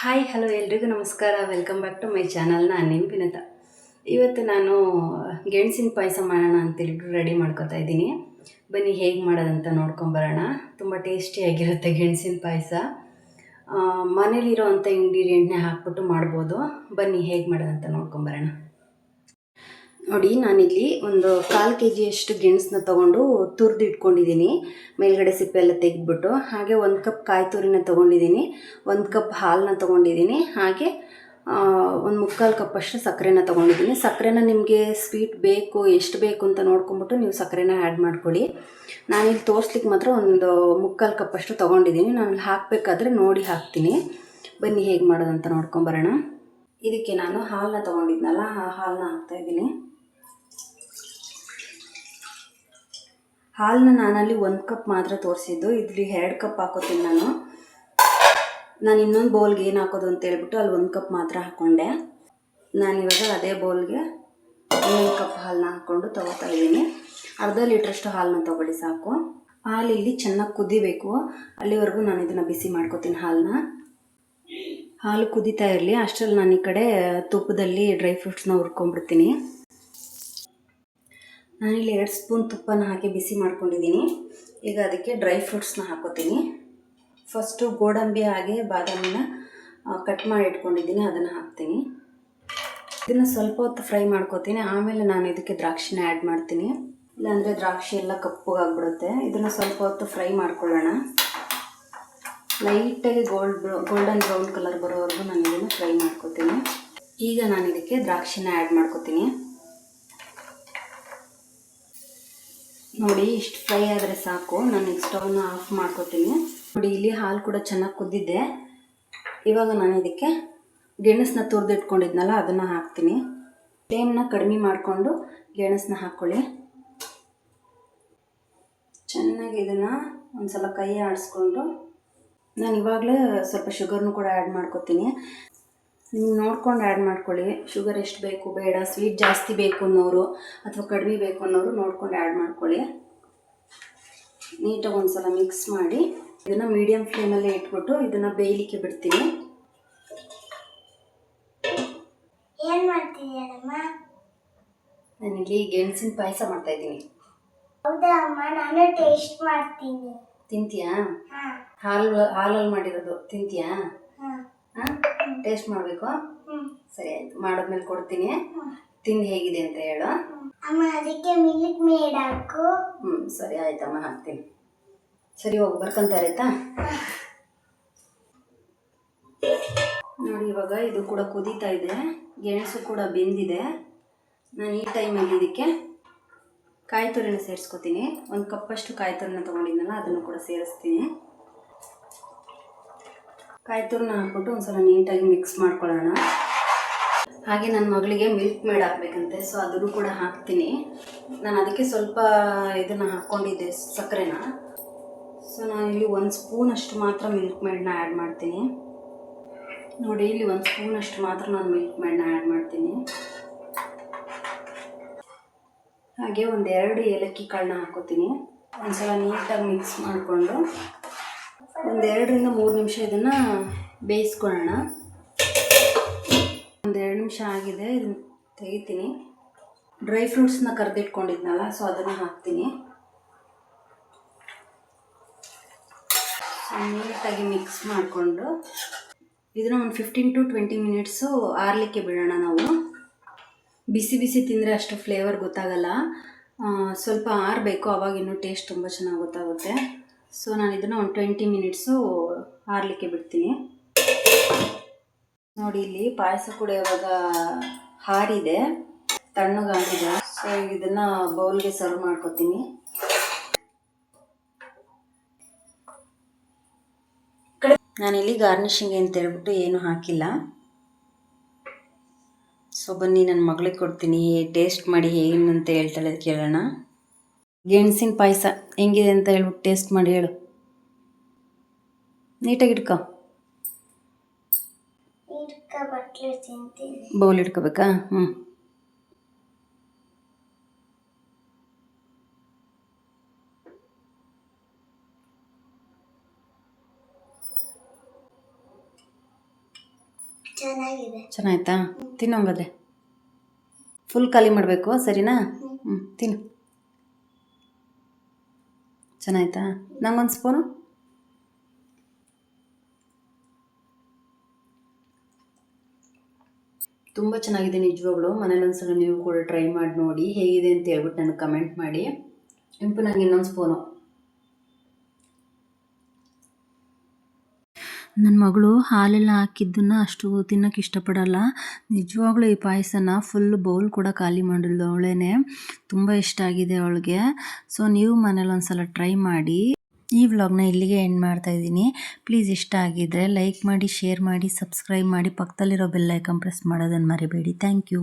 Hi, hello ಎಲ್ರಿಗೂ ನಮಸ್ಕಾರ. Welcome back to my channel ನಾನು ನಿಮ್ಮ ವಿನತ. ಇವತ್ತು ನಾನು ಗೆಣಸಿನ ಪಾಯಸ ಮಾಡೋಣ ಅಂತೇಳ್ಬಿಟ್ಟು ರೆಡಿ ಮಾಡ್ಕೊತಾ ಇದ್ದೀನಿ. ಬನ್ನಿ, ಹೇಗೆ ಮಾಡೋದಂತ ನೋಡ್ಕೊಂಬರೋಣ ತುಂಬ ಟೇಸ್ಟಿಯಾಗಿರುತ್ತೆ ಗೆಣಸಿನ ಪಾಯಸ. ಮನೇಲಿರೋ ಅಂಥ ಇಂಗ್ರೀಡಿಯೆಂಟ್ನೇ ಹಾಕ್ಬಿಟ್ಟು ಮಾಡ್ಬೋದು. ಬನ್ನಿ, ಹೇಗೆ ಮಾಡೋದಂತ ನೋಡ್ಕೊಂಬರೋಣ ನೋಡಿ, ನಾನಿಲ್ಲಿ ಒಂದು ಕಾಲು ಕೆ ಜಿಯಷ್ಟು ಗೆಣಸನ್ನ ತೊಗೊಂಡು ತುರಿದು ಇಟ್ಕೊಂಡಿದ್ದೀನಿ. ಮೇಲ್ಗಡೆ ಸಿಪ್ಪೆ ಎಲ್ಲ ತೆಗೆದ್ಬಿಟ್ಟು, ಹಾಗೆ ಒಂದು ಕಪ್ ಕಾಯಿ ತುರಿನ ತೊಗೊಂಡಿದ್ದೀನಿ. ಒಂದು ಕಪ್ ಹಾಲನ್ನ ತೊಗೊಂಡಿದ್ದೀನಿ. ಹಾಗೆ ಒಂದು ಮುಕ್ಕಾಲು ಕಪ್ಪಷ್ಟು ಸಕ್ಕರೆನ ತೊಗೊಂಡಿದ್ದೀನಿ. ಸಕ್ಕರೆನ ನಿಮಗೆ ಸ್ವೀಟ್ ಬೇಕು, ಎಷ್ಟು ಬೇಕು ಅಂತ ನೋಡ್ಕೊಂಬಿಟ್ಟು ನೀವು ಸಕ್ಕರೆನ ಆ್ಯಡ್ ಮಾಡ್ಕೊಳ್ಳಿ. ನಾನಿಲ್ಲಿ ತೋರಿಸ್ಲಿಕ್ಕೆ ಮಾತ್ರ ಒಂದು ಮುಕ್ಕಾಲು ಕಪ್ಪಷ್ಟು ತೊಗೊಂಡಿದ್ದೀನಿ. ನಾನು ಹಾಕಬೇಕಾದ್ರೆ ನೋಡಿ ಹಾಕ್ತೀನಿ. ಬನ್ನಿ, ಹೇಗೆ ಮಾಡೋದಂತ ನೋಡ್ಕೊಂಬರೋಣ. ಇದಕ್ಕೆ ನಾನು ಹಾಲನ್ನ ತೊಗೊಂಡಿದ್ನಲ್ಲ, ಆ ಹಾಲನ್ನ ಹಾಕ್ತಾಯಿದ್ದೀನಿ ಹಾಲನ್ನ ನಾನಲ್ಲಿ ಒಂದು ಕಪ್ ಮಾತ್ರ ತೋರಿಸಿದ್ದು. ಇದ್ರಲ್ಲಿ ಎರಡು ಕಪ್ ಹಾಕೋತೀನಿ ನಾನು. ನಾನು ಇನ್ನೊಂದು ಬೌಲ್ಗೆ ಏನು ಹಾಕೋದು ಅಂತ ಹೇಳ್ಬಿಟ್ಟು ಅಲ್ಲಿ ಒಂದು ಕಪ್ ಮಾತ್ರ ಹಾಕ್ಕೊಂಡೆ ನಾನಿವಾಗ ಅದೇ ಬೌಲ್ಗೆ ಇನ್ನೊಂದು ಕಪ್ ಹಾಲನ್ನ ಹಾಕ್ಕೊಂಡು ತೊಗೋತಾ ಇದ್ದೀನಿ. ಅರ್ಧ ಲೀಟ್ರಷ್ಟು ಹಾಲನ್ನ ತೊಗೊಳ್ಳಿ ಸಾಕು. ಹಾಲು ಇಲ್ಲಿ ಚೆನ್ನಾಗಿ ಕುದಿಬೇಕು. ಅಲ್ಲಿವರೆಗೂ ನಾನು ಇದನ್ನು ಬಿಸಿ ಮಾಡ್ಕೋತೀನಿ ಹಾಲನ್ನ ಹಾಲು ಕುದೀತಾ ಇರಲಿ. ಅಷ್ಟರಲ್ಲಿ ನಾನು ಈ ಕಡೆ ತುಪ್ಪದಲ್ಲಿ ಡ್ರೈ ಫ್ರೂಟ್ಸ್ನ ಹುರ್ಕೊಂಡ್ಬಿಡ್ತೀನಿ. ನಾನಿಲ್ಲಿ ಎರಡು ಸ್ಪೂನ್ ತುಪ್ಪನ ಹಾಕಿ ಬಿಸಿ ಮಾಡ್ಕೊಂಡಿದ್ದೀನಿ. ಈಗ ಅದಕ್ಕೆ ಡ್ರೈ ಫ್ರೂಟ್ಸ್ನ ಹಾಕೋತೀನಿ. ಫಸ್ಟು ಗೋಡಂಬಿ ಹಾಗೆ ಬಾದಾಮಿನ ಕಟ್ ಮಾಡಿ ಇಟ್ಕೊಂಡಿದ್ದೀನಿ, ಅದನ್ನು ಹಾಕ್ತೀನಿ. ಇದನ್ನು ಸ್ವಲ್ಪ ಹೊತ್ತು ಫ್ರೈ ಮಾಡ್ಕೋತೀನಿ. ಆಮೇಲೆ ನಾನು ಇದಕ್ಕೆ ದ್ರಾಕ್ಷಿನ ಆ್ಯಡ್ ಮಾಡ್ತೀನಿ. ಇಲ್ಲಾಂದರೆ ದ್ರಾಕ್ಷಿ ಎಲ್ಲ ಕಪ್ಪಗಾಗ್ಬಿಡುತ್ತೆ. ಇದನ್ನು ಸ್ವಲ್ಪ ಹೊತ್ತು ಫ್ರೈ ಮಾಡ್ಕೊಳ್ಳೋಣ. ಲೈಟಾಗಿ ಗೋಲ್ಡ್ ಗೋಲ್ಡನ್ ಬ್ರೌನ್ ಕಲರ್ ಬರೋವರೆಗೂ ನಾನು ಇದನ್ನು ಫ್ರೈ ಮಾಡ್ಕೋತೀನಿ. ಈಗ ನಾನು ಇದಕ್ಕೆ ದ್ರಾಕ್ಷಿನ ಆ್ಯಡ್ ಮಾಡ್ಕೋತೀನಿ. ನೋಡಿ, ಇಷ್ಟು ಫ್ರೈ ಆದರೆ ಸಾಕು. ನಾನು ಈಗ ಸ್ಟವ್ನ ಆಫ್ ಮಾಡ್ಕೊತೀನಿ. ನೋಡಿ, ಇಲ್ಲಿ ಹಾಲು ಕೂಡ ಚೆನ್ನಾಗಿ ಕುದ್ದಿದ್ದೆ. ಇವಾಗ ನಾನು ಇದಕ್ಕೆ ಗೆಣಸನ್ನ ತುರಿದಿಟ್ಕೊಂಡಿದ್ನಲ್ಲ, ಅದನ್ನು ಹಾಕ್ತೀನಿ. ಫ್ಲೇಮ್ನ ಕಡಿಮೆ ಮಾಡಿಕೊಂಡು ಗೆಣಸನ್ನ ಹಾಕ್ಕೊಳ್ಳಿ ಚೆನ್ನಾಗಿ ಇದನ್ನು ಒಂದು ಸಲ ಕೈ ಆಡಿಸ್ಕೊಂಡು. ನಾನು ಇವಾಗಲೇ ಸ್ವಲ್ಪ ಶುಗರ್ನು ಕೂಡ ಆ್ಯಡ್ ಮಾಡ್ಕೊತೀನಿ. ನೀವು ನೋಡ್ಕೊಂಡು ಆ್ಯಡ್ ಮಾಡ್ಕೊಳ್ಳಿ. ಶುಗರ್ ಎಷ್ಟು ಬೇಕು ಬೇಡ ಸ್ವೀಟ್ ಜಾಸ್ತಿ ಬೇಕು ಅನ್ನೋರು ಅಥವಾ ಕಡಿಮೆ ಬೇಕು ಅನ್ನೋರು ನೋಡ್ಕೊಂಡು ಆ್ಯಡ್ ಮಾಡ್ಕೊಳ್ಳಿ. ನೀಟಾಗಿ ಒಂದು ಸಲ ಮಿಕ್ಸ್ ಮಾಡಿ. ಇದನ್ನು ಮೀಡಿಯಮ್ ಫ್ಲೇಮಲ್ಲೇ ಇಟ್ಬಿಟ್ಟು ಇದನ್ನು ಬೇಯಲಿಕ್ಕೆ ಬಿಡ್ತೀನಿ. ನಾನಿಲ್ಲಿ ಗೆಣಸಿನ ಪಾಯಸ ಮಾಡ್ತಾ ಇದ್ದೀನಿ. ತಿಂತೀಯಾ? ಹಾಲು ಹಾಲಲ್ಲಿ ಮಾಡಿರೋದು. ತಿಂತೀಯಾ? ಟೇಸ್ಟ್ ಮಾಡಬೇಕು? ಸರಿ ಆಯ್ತು ಮಾಡಿದ್ಮೇಲೆ ಕೊಡ್ತೀನಿ. ತಿಂದು ಹೇಗಿದೆ ಅಂತ ಹೇಳು. ಅಮ್ಮ ಅದಕ್ಕೆ ಮಿಲ್ಕ್ ಮೇಡ್ ಹಾಕು. ಹ್ಞೂ ಸರಿ ಆಯ್ತಮ್ಮ ಹಾಕ್ತೀನಿ. ಸರಿ ಹೋಗಿ ಬರ್ಕೊಂತಾರೆ ಆಯ್ತಾ ನೋಡಿ ಇವಾಗ ಇದು ಕೂಡ ಕುದೀತಾ ಇದೆ. ಗೆಣಸು ಕೂಡ ಬೆಂದಿದೆ. ನಾನು ಈ ಟೈಮಲ್ಲಿ ಇದಕ್ಕೆ ಕಾಯಿ ತುರಿನ ಸೇರಿಸ್ಕೊತೀನಿ. ಒಂದು ಕಪ್ಪಷ್ಟು ಕಾಯಿ ತುರಿನ ತೊಗೊಂಡಿದ್ನಲ್ಲ ಅದನ್ನು ಕೂಡ ಸೇರಿಸ್ತೀನಿ. ಕಾಯಿ ತುರ್ನ ಹಾಕ್ಬಿಟ್ಟು ಒಂದು ಸಲ ನೀಟಾಗಿ ಮಿಕ್ಸ್ ಮಾಡ್ಕೊಳ್ಳೋಣ. ಹಾಗೆ ನನ್ನ ಮಗಳಿಗೆ ಮಿಲ್ಕ್ ಮೇಡ್ ಹಾಕ್ಬೇಕಂತೆ ಸೊ ಅದನ್ನು ಕೂಡ ಹಾಕ್ತೀನಿ. ನಾನು ಅದಕ್ಕೆ ಸ್ವಲ್ಪ ಇದನ್ನು ಹಾಕ್ಕೊಂಡಿದ್ದೆ, ಸಕ್ಕರೆನ. ಸೊ ಇಲ್ಲಿ ಒಂದು ಸ್ಪೂನ್ ಅಷ್ಟು ಮಾತ್ರ ಮಿಲ್ಕ್ ಮೇಡನ್ನ ಆ್ಯಡ್ ಮಾಡ್ತೀನಿ. ನೋಡಿ, ಇಲ್ಲಿ ಒಂದು ಸ್ಪೂನ್ ಅಷ್ಟು ಮಾತ್ರ ನಾನು ಮಿಲ್ಕ್ ಮೇಡನ್ನ ಆ್ಯಡ್ ಮಾಡ್ತೀನಿ. ಹಾಗೆ ಒಂದು ಎರಡು ಏಲಕ್ಕಿ ಕಾಳನ್ನ ಹಾಕೋತೀನಿ. ಒಂದ್ಸಲ ನೀಟಾಗಿ ಮಿಕ್ಸ್ ಮಾಡಿಕೊಂಡು. ಒಂದು ಎರಡರಿಂದ ಮೂರು ನಿಮಿಷ ಇದನ್ನು ಬೇಯಿಸ್ಕೊಳ್ಳೋಣ. ಒಂದು ಎರಡು ನಿಮಿಷ ಆಗಿದೆ, ಇದನ್ನ ತೆಗಿತೀನಿ. ಡ್ರೈ ಫ್ರೂಟ್ಸ್ನ ಕರೆದಿಟ್ಕೊಂಡಿದ್ನಲ್ಲ ಸೊ ಅದನ್ನು ಹಾಕ್ತೀನಿ. ಸೊ ನೀಟಾಗಿ ಮಿಕ್ಸ್ ಮಾಡಿಕೊಂಡು ಇದನ್ನು ಒಂದು ಫಿಫ್ಟೀನ್ ಟು ಟ್ವೆಂಟಿ ಮಿನಿಟ್ಸು ಆರಲಿಕ್ಕೆ ಬಿಡೋಣ ನಾವು. ಬಿಸಿ ಬಿಸಿ ತಿಂದರೆ ಅಷ್ಟು ಫ್ಲೇವರ್ ಗೊತ್ತಾಗಲ್ಲ. ಸ್ವಲ್ಪ ಆರಬೇಕು ಅವಾಗಿನ್ನೂ ಟೇಸ್ಟ್ ತುಂಬ ಚೆನ್ನಾಗಿ ಗೊತ್ತಾಗುತ್ತೆ. ಸೊ ನಾನು ಇದನ್ನು ಒಂದು ಟ್ವೆಂಟಿ ಮಿನಿಟ್ಸು ಆರಲಿಕ್ಕೆ ಬಿಡ್ತೀನಿ. ನೋಡಿ, ಇಲ್ಲಿ ಪಾಯಸ ಕೂಡ ಇವಾಗ ಹಾರಿದೆ. ತಣ್ಣಗಾಗಿದೆ. ಸೊ ಇದನ್ನು ಬೌಲ್ಗೆ ಸರ್ವ್ ಮಾಡ್ಕೊತೀನಿ. ನಾನಿಲ್ಲಿ ಗಾರ್ನಿಷಿಂಗ್ ಅಂತ ಹೇಳ್ಬಿಟ್ಟು ಏನು ಹಾಕಿಲ್ಲ. ಸೊ ಬನ್ನಿ ನನ್ನ ಮಗಳಿಗೆ ಕೊಡ್ತೀನಿ. ಟೇಸ್ಟ್ ಮಾಡಿ ಏನಂತ ಹೇಳ್ತಾಳೆ ಕೇಳೋಣ. ಗೆಣಸಿನ ಪಾಯಸ ಹೆಂಗಿದೆ ಅಂತ ಹೇಳ್ಬಿಟ್ಟು ಟೇಸ್ಟ್ ಮಾಡಿ ಹೇಳು. ನೀಟಾಗಿ ಇಟ್ಕೊ. ಬೌಲ್ ಇಟ್ಕೋಬೇಕಾ? ಹ್ಞೂ ಚೆನ್ನಾಗಿದೆ. ಚೆನ್ನಾಯ್ತಾ? ತಿನ್ನೋಂಗಾದ್ರೆ ಫುಲ್ ಖಾಲಿ ಮಾಡಬೇಕು ಸರಿನಾ? ಹ್ಞೂ ತಿನ್ನು. ಚೆನ್ನಾಯ್ತಾ? ನಂಗೊಂದು ಸ್ಪೂನು ತುಂಬ ಚೆನ್ನಾಗಿದೆ ನಿಜವಾಗ್ಲು. ಮನೇಲಿ ಒಂದ್ಸಲ ನೀವು ಕೂಡ ಟ್ರೈ ಮಾಡಿ ನೋಡಿ, ಹೇಗಿದೆ ಅಂತ ಹೇಳ್ಬಿಟ್ಟು ನನಗೆ ಕಮೆಂಟ್ ಮಾಡಿ. ಇಂಪು ನಂಗೆ ಇನ್ನೊಂದು ಸ್ಪೂನು ನನ್ನ ಮಗಳು ಹಾಲೆಲ್ಲ ಹಾಕಿದ್ದನ್ನ ಅಷ್ಟು ತಿನ್ನೋಕೆ ಇಷ್ಟಪಡಲ್ಲ. ನಿಜವಾಗ್ಲೂ ಈ ಪಾಯಸನ ಫುಲ್ ಬೌಲ್ ಕೂಡ ಖಾಲಿ ಮಾಡಿಲ್ಲ ಅವಳೇನೆ. ತುಂಬ ಇಷ್ಟ ಆಗಿದೆ ಅವಳಿಗೆ. ಸೊ ನೀವು ಮನೇಲಿ ಒಂದ್ಸಲ ಟ್ರೈ ಮಾಡಿ. ಈ ವ್ಲಾಗ್ನ ಇಲ್ಲಿಗೆ ಎಂಡ್ ಮಾಡ್ತಾ ಇದ್ದೀನಿ. ಪ್ಲೀಸ್ ಇಷ್ಟ ಆಗಿದ್ದರೆ ಲೈಕ್ ಮಾಡಿ ಶೇರ್ ಮಾಡಿ ಸಬ್ಸ್ಕ್ರೈಬ್ ಮಾಡಿ. ಪಕ್ಕದಲ್ಲಿರೋ ಬೆಲ್ ಐಕನ್ ಪ್ರೆಸ್ ಮಾಡೋದನ್ನು ಮರಿಬೇಡಿ. Thank you